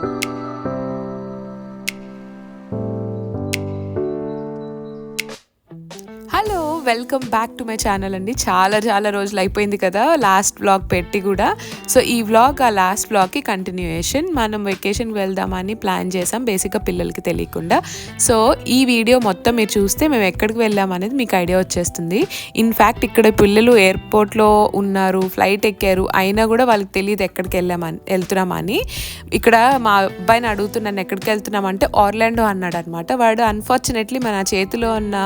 Thank you. Welcome back to my channel అండి. చాలా చాలా రోజులు అయిపోయింది కదా లాస్ట్ వ్లాగ్ పెట్టి కూడా. సో ఈ వ్లాగ్ ఆ లాస్ట్ వ్లాగ్కి కంటిన్యూయేషన్ మనం వెకేషన్కి వెళ్దామని ప్లాన్ చేసాం బేసిక్గా పిల్లలకి తెలియకుండా. సో ఈ వీడియో మొత్తం మీరు చూస్తే మేము ఎక్కడికి వెళ్ళాం అనేది మీకు ఐడియా వచ్చేస్తుంది. ఇన్ఫ్యాక్ట్ ఇక్కడ పిల్లలు ఎయిర్పోర్ట్లో ఉన్నారు ఫ్లైట్ ఎక్కారు అయినా కూడా వాళ్ళకి తెలియదు ఎక్కడికి వెళ్ళామని వెళ్తున్నామని ఇక్కడ మా అబ్బాయిని అడుగుతున్నాను ఎక్కడికి వెళ్తున్నామంటే ఆర్లాండో అన్నాడు అనమాట వాడు అన్ఫార్చునేట్లీ మన చేతిలో ఉన్న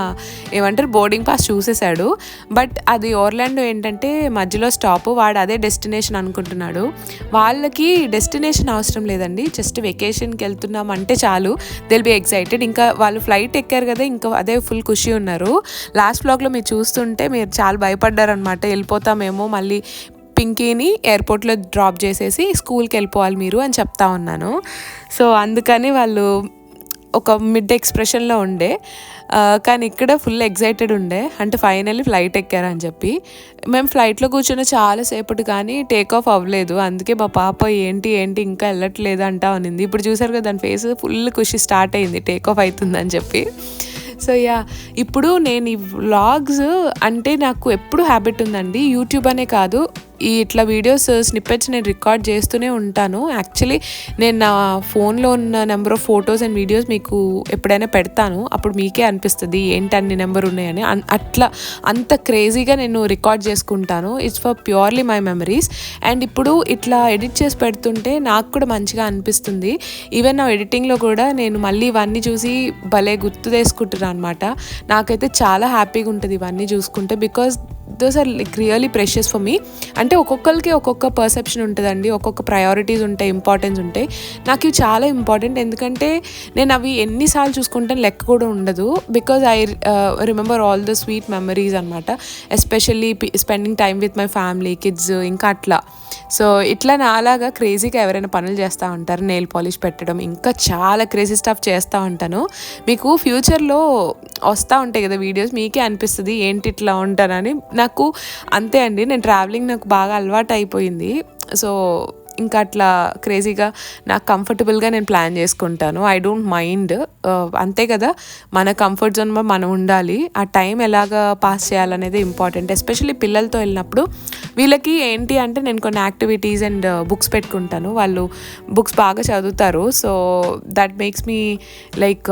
ఏమంటారు బోర్డింగ్ పాస్ చూసేశాడు. బట్ అది ఓర్లాండో ఏంటంటే మధ్యలో స్టాప్ వాడు అదే డెస్టినేషన్ అనుకుంటున్నాడు. వాళ్ళకి డెస్టినేషన్ అవసరం లేదండి. జస్ట్ వెకేషన్కి వెళ్తున్నాం అంటే చాలు. దిల్ బి ఎక్సైటెడ్ ఇంకా వాళ్ళు ఫ్లైట్ ఎక్కారు కదా ఇంకా అదే ఫుల్ ఖుషి ఉన్నారు. లాస్ట్ బ్లాగ్లో మీరు చూస్తుంటే మీరు చాలా భయపడ్డారనమాట వెళ్ళిపోతామేమో మళ్ళీ పింకీని ఎయిర్పోర్ట్లో డ్రాప్ చేసేసి స్కూల్కి వెళ్ళిపోవాలి మీరు అని చెప్తా ఉన్నాను. సో అందుకని వాళ్ళు ఒక మిడ్ ఎక్స్ప్రెషన్లో ఉండే. కానీ ఇక్కడ ఫుల్ ఎగ్జైటెడ్ ఉండే. అంటే ఫైనల్లీ ఫ్లైట్ ఎక్కారని చెప్పి. మేము ఫ్లైట్లో కూర్చున్న చాలాసేపటి కానీ టేక్ ఆఫ్ అవ్వలేదు. అందుకే మా పాప ఏంటి ఏంటి ఇంకా వెళ్ళట్లేదు అంటా అనింది. ఇప్పుడు చూసారు కదా దాని ఫేస్ ఫుల్ ఖుషి స్టార్ట్ అయింది. టేక్ ఆఫ్ అవుతుందని చెప్పి. సో యా ఇప్పుడు నేను ఈ వ్లాగ్స్ అంటే నాకు ఎప్పుడు హ్యాబిట్ ఉందండి యూట్యూబ్ అనే కాదు. ఈ ఇట్లా వీడియోస్ స్నిప్పెట్స్ నేను రికార్డ్ చేస్తూనే ఉంటాను. యాక్చువల్లీ నేను నా ఫోన్లో ఉన్న number of photos and videos మీకు ఎప్పుడైనా పెడతాను. అప్పుడు మీకే అనిపిస్తుంది ఏంటి అన్ని నెంబర్ ఉన్నాయని? అట్లా అంత క్రేజీగా నేను రికార్డ్ చేసుకుంటాను. It's for purely my memories and ఇప్పుడు ఇట్లా ఎడిట్ చేసి పెడుతుంటే నాకు కూడా మంచిగా అనిపిస్తుంది. ఈవెన్ నా ఎడిటింగ్లో కూడా నేను మళ్ళీ ఇవన్నీ చూసి భలే గుర్తు చేసుకుంటున్నాను అనమాట నాకైతే చాలా హ్యాపీగా ఉంటుంది ఇవన్నీ చూసుకుంటే because those are like really precious for me అంటే ఒక్కొక్కరికి ఒక్కొక్క పర్సెప్షన్ ఉంటుందండి ఒక్కొక్క ప్రయారిటీస్ ఉంటాయి ఇంపార్టెన్స్ ఉంటాయి. నాకు ఇవి చాలా ఇంపార్టెంట్ ఎందుకంటే నేను అవి ఎన్నిసార్లు చూసుకుంటాను లెక్క కూడా ఉండదు. Because I remember all the sweet memories అనమాట especially spending time with my family kids ఇంకా అట్లా. సో ఇట్లా నాలాగా క్రేజీగా ఎవరైనా పనులు చేస్తూ ఉంటారు నెయిల్ పాలిష్ పెట్టడం ఇంకా చాలా క్రేజీ స్టఫ్ చేస్తూ ఉంటాను. మీకు ఫ్యూచర్లో వస్తూ ఉంటాయి కదా వీడియోస్ మీకే అనిపిస్తుంది ఏంటి ఇట్లా ఉంటానని? నాకు అంతే అండి నేను ట్రావెలింగ్ నాకు బాగా అలవాటు అయిపోయింది సో ఇంకా అట్లా క్రేజీగా నాకు కంఫర్టబుల్గా నేను ప్లాన్ చేసుకుంటాను. ఐ డోంట్ మైండ్ అంతే కదా మన కంఫర్ట్ జోన్ మనం ఉండాలి. ఆ టైం ఎలాగ పాస్ చేయాలనేది ఇంపార్టెంట్ ఎస్పెషల్లీ పిల్లలతో వెళ్ళినప్పుడు వీళ్ళకి ఏంటి అంటే నేను కొన్ని యాక్టివిటీస్ అండ్ బుక్స్ పెట్టుకుంటాను. వాళ్ళు బుక్స్ బాగా చదువుతారు. So that makes me like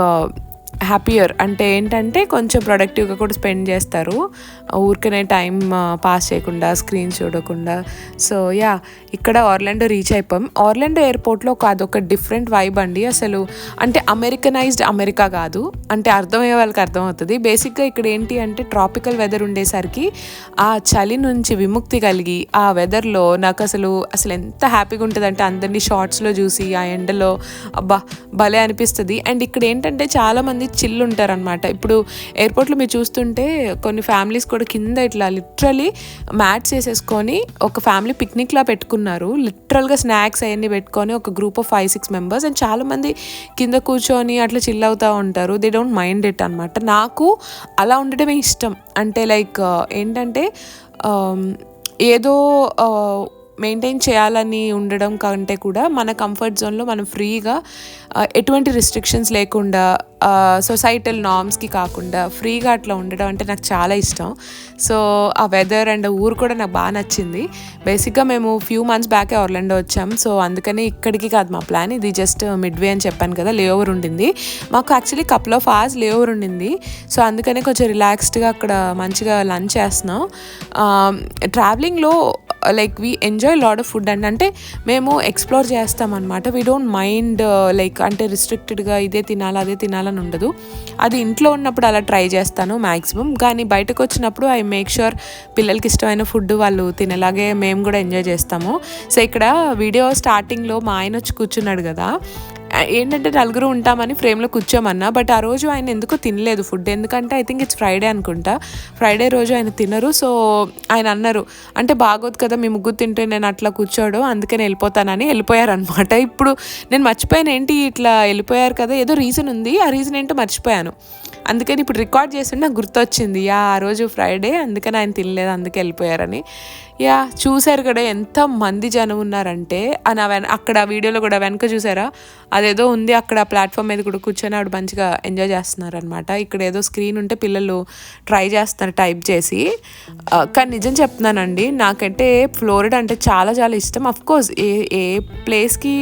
happier అంటే ఏంటంటే కొంచెం ప్రొడక్టివ్గా కూడా స్పెండ్ చేస్తారు. ఊరికనే టైం పాస్ చేయకుండా స్క్రీన్ చూడకుండా. సో యా ఇక్కడ ఆర్లాండో రీచ్ అయిపోయాం. ఆర్లాండో ఎయిర్పోర్ట్లో ఒక అదొక డిఫరెంట్ వైబ్ అండి. అసలు అంటే అమెరికనైజ్డ్ అమెరికా కాదు. అంటే అర్థమయ్యే వాళ్ళకి అర్థమవుతుంది. బేసిక్గా ఇక్కడ ఏంటి అంటే ట్రాపికల్ వెదర్ ఉండేసరికి ఆ చలి నుంచి విముక్తి కలిగి ఆ వెదర్లో నాకు అసలు అసలు ఎంత హ్యాపీగా ఉంటుంది అంటే అందరినీ షార్ట్స్లో చూసి ఆ ఎండలో అబ్బా భలే అనిపిస్తుంది. అండ్ ఇక్కడ ఏంటంటే చాలామంది చిల్ ఉంటారనమాట ఇప్పుడు ఎయిర్పోర్ట్లో మీరు చూస్తుంటే కొన్ని ఫ్యామిలీస్ కూడా కింద ఇట్లా లిటరలీ మ్యాట్స్ వేసేసుకొని ఒక ఫ్యామిలీ పిక్నిక్లా పెట్టుకున్నారు. లిటరల్గా స్నాక్స్ అవన్నీ పెట్టుకొని ఒక group of five six members and చాలామంది కింద కూర్చొని అట్లా చిల్ అవుతూ ఉంటారు. దే డోంట్ మైండ్ ఇట్ అనమాట నాకు అలా ఉండటమే ఇష్టం. అంటే లైక్ ఏంటంటే ఏదో మెయింటైన్ చేయాలని ఉండడం కంటే కూడా మన కంఫర్ట్ జోన్లో మనం ఫ్రీగా ఎటువంటి రిస్ట్రిక్షన్స్ లేకుండా సొసైటల్ నార్మ్స్కి కాకుండా ఫ్రీగా అట్లా ఉండడం అంటే నాకు చాలా ఇష్టం. సో ఆ వెదర్ అండ్ ఊరు కూడా నాకు బాగా నచ్చింది. బేసిక్గా మేము ఫ్యూ మంత్స్ బ్యాకే ఆర్లాండో వచ్చాం. సో అందుకని ఇక్కడికి కాదు మా ప్లాన్ ఇది జస్ట్ మిడ్ వే అని చెప్పాను కదా లేఓవర్ ఉండింది. మాకు actually couple of hours layover ఉండింది. సో అందుకనే కొంచెం రిలాక్స్డ్గా అక్కడ మంచిగా లంచ్ చేస్తున్నాం. ట్రావెలింగ్లో like we enjoy lot of food and అంటే మేము ఎక్స్ప్లోర్ చేస్తాం అనమాట వీ డోంట్ మైండ్ లైక్ అంటే రిస్ట్రిక్టెడ్గా ఇదే తినాలి అదే అని ఉండదు. అది ఇంట్లో ఉన్నప్పుడు అలా ట్రై చేస్తాను మ్యాక్సిమం కానీ బయటకు వచ్చినప్పుడు ఐ మేక్ షూర్ పిల్లలకి ఇష్టమైన ఫుడ్ వాళ్ళు తినేలాగే మేము కూడా ఎంజాయ్ చేస్తాము. సో ఇక్కడ వీడియో స్టార్టింగ్లో మా ఆయన వచ్చి కూర్చున్నాడు కదా. ఏంటంటే నలుగురు ఉంటామని ఫ్రేమ్లో కూర్చోమన్నా బట్ ఆ రోజు ఆయన ఎందుకో తినలేదు ఫుడ్. ఎందుకంటే ఐ థింక్ ఇట్స్ ఫ్రైడే అనుకుంటా. ఫ్రైడే రోజు ఆయన తినరు. సో ఆయన అన్నారు అంటే బాగోదు కదా మీ ముగ్గురు తింటే నేను అట్లా కూర్చోడు అందుకని వెళ్ళిపోతానని వెళ్ళిపోయారు అనమాట ఇప్పుడు నేను మర్చిపోయాను ఏంటి ఇట్లా వెళ్ళిపోయారు కదా ఏదో రీజన్ ఉంది ఆ రీజన్ ఏంటో మర్చిపోయాను. అందుకని ఇప్పుడు రికార్డ్ చేసి నాకు గుర్తొచ్చింది యా ఆ రోజు ఫ్రైడే అందుకని ఆయన తినలేదు అందుకే వెళ్ళిపోయారని. యా చూశారు కదా ఎంత మంది జనం ఉన్నారంటే ఆ నా వెన అక్కడ వీడియోలో కూడా వెనక చూసారా? అదేదో ఉంది అక్కడ ప్లాట్ఫామ్ మీద కూడా కూర్చొని ఆవిడ మంచిగా ఎంజాయ్ చేస్తున్నారు అనమాట ఇక్కడ ఏదో స్క్రీన్ ఉంటే పిల్లలు ట్రై చేస్తున్నారు టైప్ చేసి. కానీ నిజం చెప్తున్నానండి నాకంటే ఫ్లోరిడా అంటే చాలా చాలా ఇష్టం. అఫ్ కోర్స్ ఏ ఏ ప్లేస్కి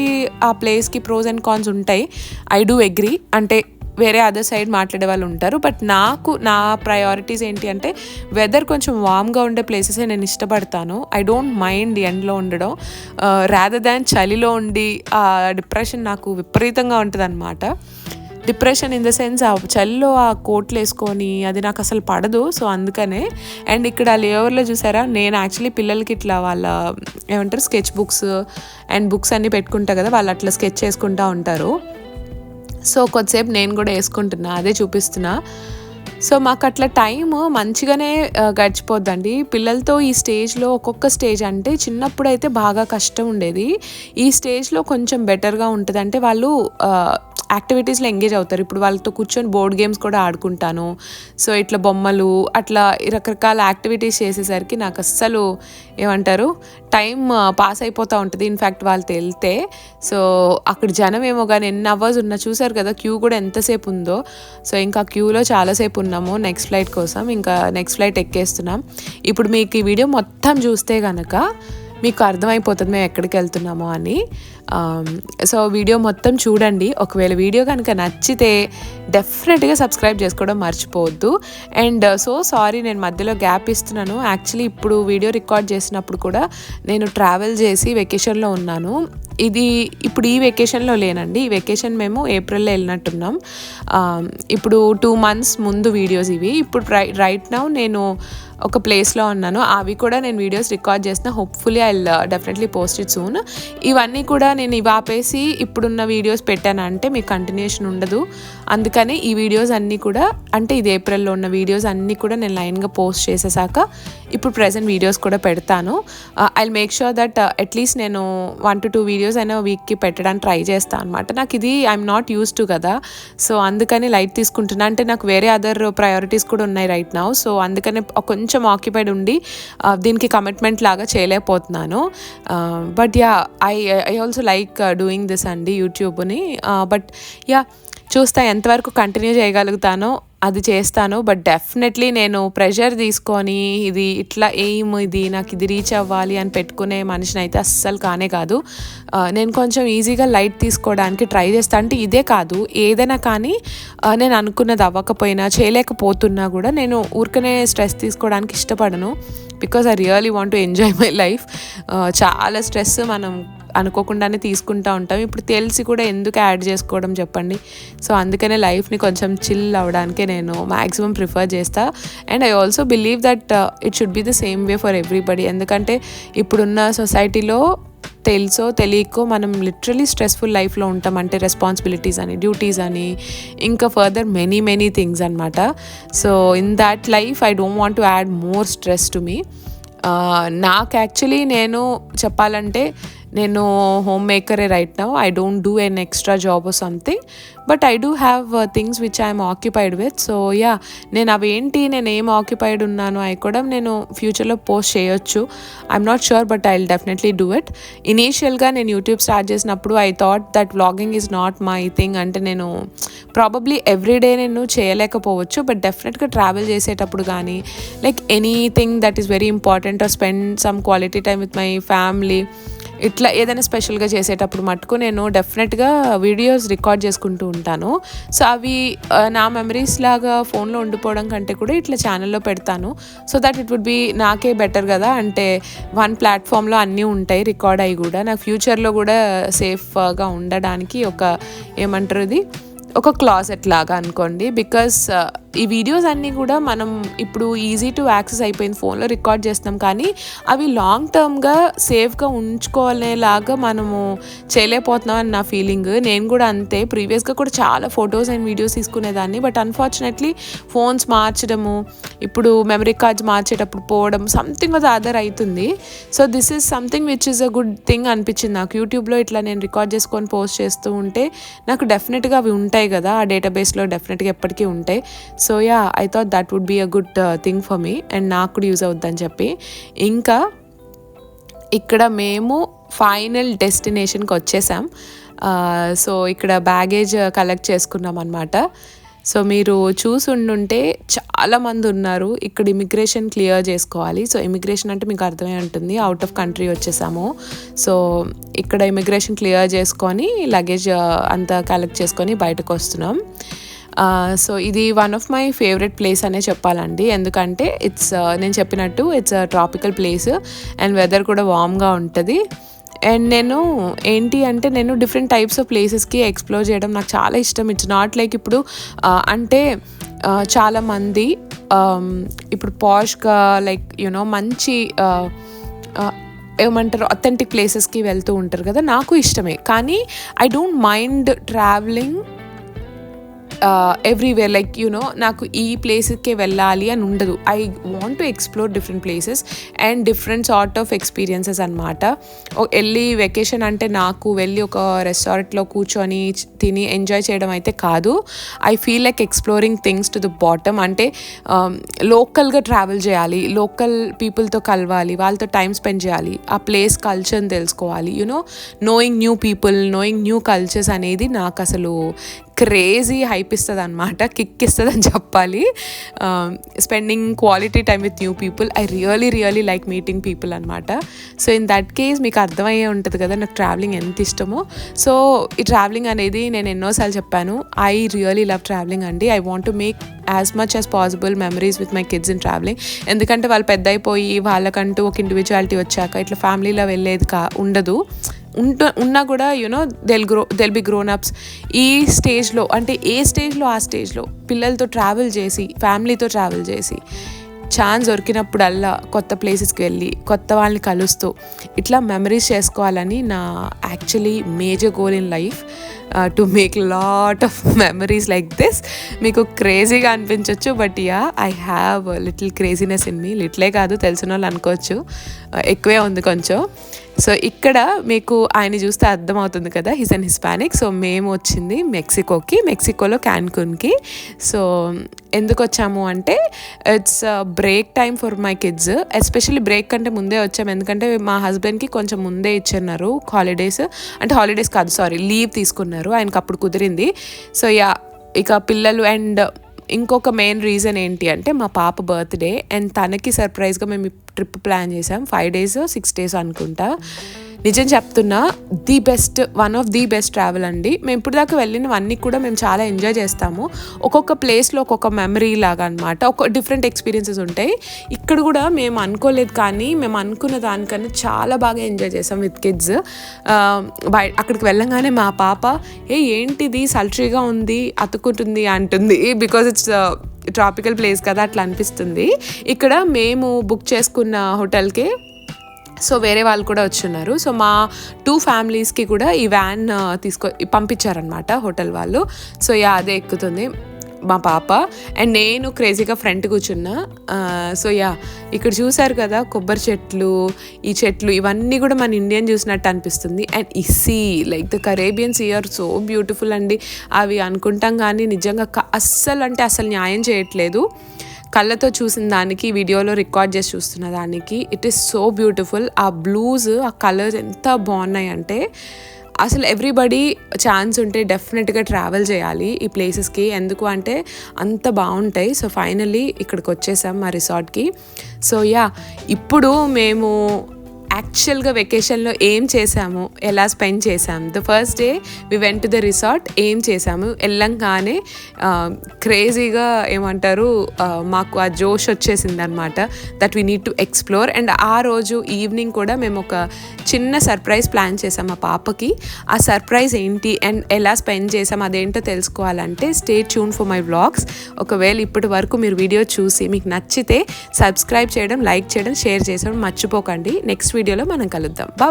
ఆ ప్లేస్కి ప్రోస్ అండ్ కాన్స్ ఉంటాయి. ఐ డూ అగ్రీ అంటే వేరే అదర్ సైడ్ మాట్లాడే వాళ్ళు ఉంటారు. బట్ నాకు నా ప్రయారిటీస్ ఏంటి అంటే వెదర్ కొంచెం వామ్గా ఉండే ప్లేసెసే నేను ఇష్టపడతాను. ఐ డోంట్ మైండ్ ఎండ్లో ఉండడం. Uh, రాదర్ దాన్ చలిలో ఉండి ఆ డిప్రెషన్ నాకు విపరీతంగా ఉంటుంది అనమాట డిప్రెషన్ ఇన్ ద సెన్స్ ఆ చలిలో ఆ కోట్లు వేసుకొని అది నాకు అసలు పడదు. సో అందుకనే అండ్ ఇక్కడ లేవర్లో చూసారా నేను యాక్చువల్లీ పిల్లలకి ఇట్లా వాళ్ళ ఏమంటారు స్కెచ్ బుక్స్ అండ్ బుక్స్ అన్నీ పెట్టుకుంటా కదా వాళ్ళు అట్లా స్కెచ్ చేసుకుంటూ ఉంటారు. సో కొద్దిసేపు నేను కూడా వేసుకుంటున్నా అదే చూపిస్తున్నా. సో మాకు అట్లా టైం మంచిగానే గడిచిపోద్దండి. పిల్లలతో ఈ స్టేజ్లో ఒక్కొక్క స్టేజ్ అంటే చిన్నప్పుడు అయితే బాగా కష్టం ఉండేది. ఈ స్టేజ్లో కొంచెం బెటర్గా ఉంటుంది అంటే వాళ్ళు యాక్టివిటీస్లో ఎంగేజ్ అవుతారు. ఇప్పుడు వాళ్ళతో కూర్చొని బోర్డ్ గేమ్స్ కూడా ఆడుకుంటాను. సో ఇట్లా బొమ్మలు అట్లా రకరకాల యాక్టివిటీస్ చేసేసరికి నాకు అస్సలు ఏమంటారు టైం పాస్ అయిపోతూ ఉంటుంది. ఇన్ఫ్యాక్ట్ వాళ్ళు వెళ్తే. సో అక్కడ జనం ఏమో కానీ ఎన్ని అవర్స్ ఉన్నా చూసారు కదా క్యూ కూడా ఎంతసేపు ఉందో. సో ఇంకా క్యూలో చాలాసేపు ఉన్నాము నెక్స్ట్ ఫ్లైట్ కోసం. ఇంకా నెక్స్ట్ ఫ్లైట్ ఎక్కేస్తున్నాం. ఇప్పుడు మీకు ఈ వీడియో మొత్తం చూస్తే కనుక మీకు అర్థమైపోతుంది మేము ఎక్కడికి వెళ్తున్నామో అని. Um, సో వీడియో మొత్తం చూడండి. ఒకవేళ వీడియో కనుక నచ్చితే డెఫినెట్గా సబ్స్క్రైబ్ చేసుకోవడం మర్చిపోవద్దు. అండ్ సో సారీ నేను మధ్యలో గ్యాప్ ఇస్తున్నాను. యాక్చువల్లీ ఇప్పుడు వీడియో రికార్డ్ చేసినప్పుడు కూడా నేను ట్రావెల్ చేసి వెకేషన్లో ఉన్నాను. ఇది ఇప్పుడు ఈ వెకేషన్లో లేనండి. ఈ వెకేషన్ మేము ఏప్రిల్లో వెళ్ళినట్టున్నాం. Um, ఇప్పుడు టూ మంత్స్ ముందు వీడియోస్ ఇవి. ఇప్పుడు రై రైట్ నౌ నేను ఒక ప్లేస్లో ఉన్నాను. అవి కూడా నేను వీడియోస్ రికార్డ్ చేసిన. Hopefully I definitely post it soon ఇవన్నీ కూడా నేను ఇవి ఆపేసి ఇప్పుడున్న వీడియోస్ పెట్టాను. అంటే మీకు కంటిన్యూషన్ ఉండదు. అందుకని ఈ వీడియోస్ అన్నీ కూడా అంటే ఇది ఏప్రిల్లో ఉన్న వీడియోస్ అన్నీ కూడా నేను లైన్గా పోస్ట్ చేసేసాక ఇప్పుడు ప్రజెంట్ వీడియోస్ కూడా పెడతాను. I make sure that at least నేను వన్ టు టూ వీడియోస్ అయినా వీక్కి పెట్టడానికి ట్రై చేస్తాను అనమాట నాకు ఇది ఐఎమ్ నాట్ యూస్ టు కదా. సో అందుకని లైట్ తీసుకుంటున్నా. అంటే నాకు వేరే అదర్ ప్రయారిటీస్ కూడా ఉన్నాయి రైట్ నౌ సో అందుకని కొంచెం ఆక్యుపైడ్ ఉండి uh, దీనికి కమిట్మెంట్ లాగా చేయలేకపోతున్నాను. But yeah I I also like doing this అండి యూట్యూబ్ని బట్ యా చూస్తా ఎంతవరకు కంటిన్యూ చేయగలుగుతానో అది చేస్తాను. బట్ డెఫినెట్లీ నేను ప్రెషర్ తీసుకొని ఇది ఇట్లా ఎయిమ్ ఇది నాకు ఇది రీచ్ అవ్వాలి అని పెట్టుకునే మనిషిని అయితే అస్సలు కానే కాదు. నేను కొంచెం ఈజీగా లైట్ తీసుకోవడానికి ట్రై చేస్తాను అంటే ఇదే కాదు ఏదైనా కానీ నేను అనుకున్నది అవ్వకపోయినా చేయలేకపోతున్నా కూడా నేను ఊరికనే స్ట్రెస్ తీసుకోవడానికి ఇష్టపడను. Because I really want to enjoy my life చాలా స్ట్రెస్ మనం అనుకోకుండానే తీసుకుంటూ ఉంటాం. ఇప్పుడు తెలిసి కూడా ఎందుకు యాడ్ చేసుకోవడం చెప్పండి. సో అందుకనే లైఫ్ని కొంచెం చిల్ అవ్వడానికే నేను మ్యాక్సిమం ప్రిఫర్ చేస్తా. And I also believe that it should be the same way for everybody ఎందుకంటే ఇప్పుడున్న సొసైటీలో తెలుసో తెలియకో మనం లిటరలీ స్ట్రెస్ఫుల్ లైఫ్లో ఉంటాం. అంటే రెస్పాన్సిబిలిటీస్ అని డ్యూటీస్ అని ఇంకా ఫర్దర్ మెనీ మెనీ థింగ్స్ అనమాట so in that life I don't want to add more stress to me నాకు యాక్చువల్లీ నేను చెప్పాలంటే నేను home మేకరే right now I don't do an extra job or something but I do have things which I'm occupied with so yeah నేను అవేంటి నేను ఏం occupied ఉన్నాను అవి కూడా నేను ఫ్యూచర్లో పోస్ట్ చేయొచ్చు. I'm not sure but I will definitely do it ఇనీషియల్గా నేను యూట్యూబ్ స్టార్ట్ చేసినప్పుడు I thought that vlogging is not my thing అంటే నేను ప్రాబబ్లీ ఎవ్రీడే నేను చేయలేకపోవచ్చు. బట్ డెఫినెట్గా ట్రావెల్ చేసేటప్పుడు కానీ like anything that is very important or spend some quality time with my family it ఇట్లా ఏదైనా స్పెషల్గా చేసేటప్పుడు మటుకు నేను డెఫినెట్గా వీడియోస్ రికార్డ్ చేసుకుంటూ ఉంటాను. సో అవి నా మెమరీస్ లాగా ఫోన్లో ఉండిపోవడం కంటే కూడా ఇట్లా ఛానల్లో పెడతాను. So that it would be నాకే బెటర్ కదా. అంటే వన్ ప్లాట్ఫామ్లో అన్నీ ఉంటాయి రికార్డ్ అయ్యి కూడా. నాకు ఫ్యూచర్లో కూడా సేఫ్గా ఉండడానికి ఒక ఏమంటారు ఇది? ఒక క్లాసెట్ లాగా అనుకోండి. బికాస్ ఈ వీడియోస్ అన్నీ కూడా మనం ఇప్పుడు ఈజీ టు యాక్సెస్ అయిపోయింది. ఫోన్లో రికార్డ్ చేస్తాం కానీ అవి లాంగ్ టర్మ్గా సేఫ్గా ఉంచుకోలేలాగా మనము చేయలేకపోతున్నాం అని నా ఫీలింగ్ నేను కూడా అంతే. ప్రీవియస్గా కూడా చాలా ఫొటోస్ అండ్ వీడియోస్ తీసుకునేదాన్ని. బట్ అన్ఫార్చునేట్లీ ఫోన్స్ మార్చడము ఇప్పుడు మెమరీ కార్డ్స్ మార్చేటప్పుడు పోవడం సంథింగ్ అది అదర్ అవుతుంది so this is something which is a good thing అనిపించింది నాకు. యూట్యూబ్లో ఇట్లా నేను రికార్డ్ చేసుకొని పోస్ట్ చేస్తూ ఉంటే నాకు డెఫినెట్గా అవి ఉంటాయి కదా. ఆ డేటాబేస్లో డెఫినెట్గా ఎప్పటికీ ఉంటాయి. So yeah I thought that would be a good thing for me and నాకు కూడా యూజ్ అవుద్దని చెప్పి. ఇంకా ఇక్కడ మేము ఫైనల్ డెస్టినేషన్కి వచ్చేసాం. Uh, సో ఇక్కడ బ్యాగేజ్ కలెక్ట్ uh, చేసుకున్నాం అనమాట సో మీరు చూసుండుంటే చాలామంది ఉన్నారు. ఇక్కడ ఇమిగ్రేషన్ క్లియర్ చేసుకోవాలి. సో ఇమిగ్రేషన్ అంటే మీకు అర్థమై ఉంటుంది. అవుట్ ఆఫ్ కంట్రీ వచ్చేసాము. సో ఇక్కడ ఇమిగ్రేషన్ క్లియర్ చేసుకొని లగేజ్ uh, అంతా కలెక్ట్ చేసుకొని బయటకు వస్తున్నాం. సో ఇది one of my favourite place అనే చెప్పాలండి. ఎందుకంటే ఇట్స్ uh, నేను చెప్పినట్టు it's tropical place and weather కూడా వామ్గా ఉంటుంది. అండ్ నేను ఏంటి అంటే నేను డిఫరెంట్ టైప్స్ ఆఫ్ ప్లేసెస్కి ఎక్స్ప్లోర్ చేయడం నాకు చాలా ఇష్టం. ఇట్స్ నాట్ లైక్ ఇప్పుడు uh, అంటే uh, చాలామంది um, ఇప్పుడు పాష్గా లైక్ యునో మంచి ఏమంటారు అథెంటిక్ ప్లేసెస్కి వెళ్తూ ఉంటారు కదా నాకు ఇష్టమే. కానీ I don't mind travelling everywhere like you know నాకు ఈ ప్లేసెస్కే వెళ్ళాలి అని ఉండదు. I want to explore different places and different sort of experiences అనమాట వెళ్ళి వెకేషన్ అంటే నాకు వెళ్ళి ఒక రెస్టారెంట్లో కూర్చొని తిని ఎంజాయ్ చేయడం అయితే కాదు. I feel like exploring things to the bottom అంటే um, లోకల్గా ట్రావెల్ చేయాలి లోకల్ పీపుల్తో కలవాలి వాళ్ళతో టైం స్పెండ్ చేయాలి ఆ ప్లేస్ కల్చర్ని తెలుసుకోవాలి you know knowing new people knowing new cultures అనేది నాకు అసలు క్రేజీ హైప్ ఇస్తుంది అనమాట కిక్ ఇస్తుంది అని చెప్పాలి spending quality time with new people I really really like meeting people అనమాట సో ఇన్ దట్ కేస్ మీకు అర్థమయ్యే ఉంటుంది కదా నాకు ట్రావెలింగ్ ఎంత ఇష్టమో. సో ఈ ట్రావెలింగ్ అనేది నేను ఎన్నోసార్లు చెప్పాను. ఐ రియలీ లవ్ ట్రావెలింగ్ అండి. I want to make as much as possible memories with my kids in travelling ఎందుకంటే వాళ్ళు పెద్ద అయిపోయి వాళ్ళకంటూ ఒక ఇండివిజువాలిటీ వచ్చాక ఇట్లా ఫ్యామిలీలో వెళ్ళేది కా ఉండదు. ఉంట ఉన్నా కూడా you know they'll grow they'll be grown ups ఈ స్టేజ్లో అంటే ఏ స్టేజ్లో ఆ స్టేజ్లో పిల్లలతో ట్రావెల్ చేసి ఫ్యామిలీతో ట్రావెల్ చేసి ఛాన్స్ దొరికినప్పుడల్లా కొత్త ప్లేసెస్కి వెళ్ళి కొత్త వాళ్ళని కలుస్తూ ఇట్లా మెమరీస్ చేసుకోవాలని నా actually major goal in life to make lot of memories like this మీకు క్రేజీగా అనిపించవచ్చు but yeah I have little craziness in me లిటిలే కాదు తెలిసిన వాళ్ళు అనుకోవచ్చు uh, ఎక్కువే ఉంది కొంచెం. సో ఇక్కడ మీకు ఆయన చూస్తే అర్థమవుతుంది కదా హిస్ అండ్ హిస్పానిక్ సో మేము వచ్చింది మెక్సికోకి మెక్సికోలో క్యాన్కున్కి సో ఎందుకు వచ్చాము అంటే it's break time for my kids especially break కంటే ముందే వచ్చాము ఎందుకంటే మా హస్బెండ్కి కొంచెం ముందే ఇచ్చిన్నారు హాలిడేస్ అంటే హాలిడేస్ కాదు సారీ లీవ్ తీసుకున్నారు. ఆయనకు అప్పుడు కుదిరింది. సో యా ఇక పిల్లలు అండ్ ఇంకొక మెయిన్ రీజన్ ఏంటి అంటే మా పాప బర్త్డే అండ్ తనకి సర్ప్రైజ్గా మేము ట్రిప్ ప్లాన్ చేసాం. ఫైవ్ డేస్ సిక్స్ డేస్ అనుకుంటా. నిజం చెప్తున్నా the best one of the best travel అండి. మేము ఇప్పుడు దాకా వెళ్ళినవన్నీ కూడా మేము చాలా ఎంజాయ్ చేస్తాము. ఒక్కొక్క ప్లేస్లో ఒక్కొక్క మెమరీ లాగా అనమాట ఒక డిఫరెంట్ ఎక్స్పీరియన్సెస్ ఉంటాయి. ఇక్కడ కూడా మేము అనుకోలేదు కానీ మేము అనుకున్న దానికన్నా చాలా బాగా ఎంజాయ్ చేసాం విత్ కిడ్స్. బయ అక్కడికి వెళ్ళంగానే మా పాప ఏ ఏంటిది? సల్ట్రీగా ఉంది అతుక్కుంటుంది అంటుంది. బికాజ్ ఇట్స్ ట్రాపికల్ ప్లేస్ కదా అట్లా అనిపిస్తుంది. ఇక్కడ మేము బుక్ చేసుకున్న హోటల్కి సో వేరే వాళ్ళు కూడా వచ్చున్నారు. సో మా టూ ఫ్యామిలీస్కి కూడా ఈ వ్యాన్ తీసుకో పంపించారనమాట హోటల్ వాళ్ళు. సో యా అదే ఎక్కుతుంది మా పాప. అండ్ నేను క్రేజీగా ఫ్రంట్ కూర్చున్నా. సో యా ఇక్కడ చూసారు కదా కొబ్బరి చెట్లు ఈ చెట్లు ఇవన్నీ కూడా మన ఇండియన్ చూసినట్టు అనిపిస్తుంది. అండ్ ఈ sea like the Caribbean sea are so beautiful అండి. అవి అనుకుంటాం కానీ నిజంగా అస్సలు అంటే అసలు న్యాయం చేయట్లేదు. కళ్ళతో చూసిన దానికి వీడియోలో రికార్డ్ చేసి చూస్తున్న దానికి ఇట్ ఈస్ సో బ్యూటిఫుల్ ఆ బ్లూస్ ఆ కలర్స్ ఎంత బాగున్నాయి అంటే అసలు ఎవ్రీబడి ఛాన్స్ ఉంటే డెఫినెట్గా ట్రావెల్ చేయాలి ఈ ప్లేసెస్కి ఎందుకు అంటే అంత బాగుంటాయి. సో ఫైనల్లీ ఇక్కడికి వచ్చేసాం మా రిసార్ట్కి సో యా ఇప్పుడు మేము యాక్చువల్గా వెకేషన్లో ఏం చేసాము ఎలా స్పెండ్ చేసాము the first day we went to the resort ఏం చేసాము వెళ్ళంగానే క్రేజీగా ఏమంటారు మాకు ఆ జోష్ వచ్చేసింది అనమాట that we need to explore and ఆ రోజు ఈవినింగ్ కూడా మేము ఒక చిన్న సర్ప్రైజ్ ప్లాన్ చేసాం మా పాపకి. ఆ సర్ప్రైజ్ ఏంటి అండ్ ఎలా స్పెండ్ చేసాం అదేంటో తెలుసుకోవాలంటే stay tune for my vlogs ఒకవేళ ఇప్పటి వరకు మీరు వీడియో చూసి మీకు నచ్చితే సబ్స్క్రైబ్ చేయడం లైక్ చేయడం షేర్ చేసాం మర్చిపోకండి. నెక్స్ట్ వీడియోలో మనం కలుద్దాం. బా